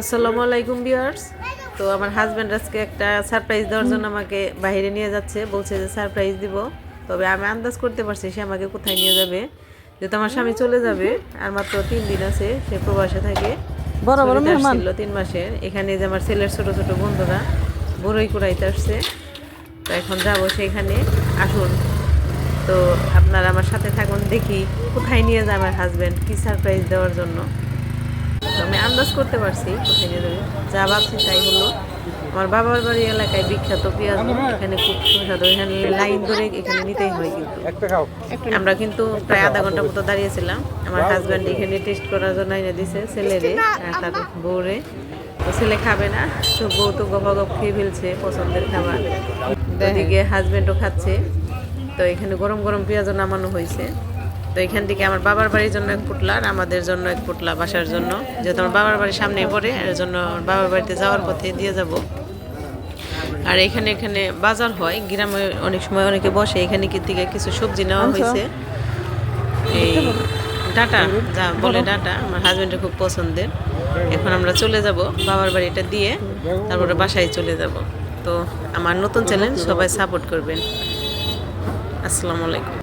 আসসালামু আলাইকুম বিয়ার্স তো আমার হাজব্যান্ড আজকে একটা সারপ্রাইজ দেওয়ার জন্য আমাকে বাইরে নিয়ে যাচ্ছে বলছে যে সারপ্রাইজ দিব। তবে আমি আন্দাজ করতে পারছি সে আমাকে কোথায় নিয়ে যাবে। যেহেতু আমার স্বামী চলে যাবে আর মাত্র তিন দিন আছে সে প্রবাসে থাকে। বড় বড়। আসছিল তিন মাসের। এখানে যে আমার ছেলের ছোট ছোট বন্ধুরা বড়ই কুড়াইতে আসছে। তো এখন যাব সেখানে। আসুন। তো আপনারা আমার সাথে থাকুন দেখি কোথায় নিয়ে যায় আমার হাজব্যান্ড কি সারপ্রাইজ দেওয়ার জন্য। আন্দাজ করতে পারছি কোথায় নিয়ে যাবে যা ভাবছি তাই হলো। আমার বাবার বাড়ি এলাকায় বিখ্যাত পেঁয়াজ এখানে খুব সুস্বাদু। এখানে লাইন ধরে এখানে নিতেই হয় কিন্তু। আমরা কিন্তু প্রায় আধা ঘণ্টা মতো দাঁড়িয়েছিলাম। আমার হাজব্যান্ড এখানে টেস্ট করার জন্য এনে দিছে ছেলেরে আর তার বউরে। তো ছেলে খাবে না তো বউ তো গপাগপ খেয়ে ফেলছে পছন্দের খাবার। ওদিকে হাজব্যান্ডও খাচ্ছে। তো এখানে গরম গরম পেঁয়াজও নামানো হয়েছে। তো এখান থেকে আমার বাবার বাড়ির জন্য এক পুটলা আর আমাদের জন্য এক পুটলা বাসার জন্য। যেহেতু আমার বাবার বাড়ির সামনে পড়ে এর জন্য আমার বাবার বাড়িতে যাওয়ার পথে দিয়ে যাব। আর এখানে এখানে বাজার হয় গ্রামে অনেক সময় অনেকে বসে এখানে কি থেকে কিছু সবজি নেওয়া হয়েছে। এই ডাটা যা বলে। ডাটা আমার হাজবেন্ডের খুব পছন্দের। এখন আমরা চলে যাব বাবার বাড়িটা দিয়ে তারপরে বাসায় চলে যাব। তো আমার নতুন চ্যানেল সবাই সাপোর্ট করবেন। আসসালামু আলাইকুম।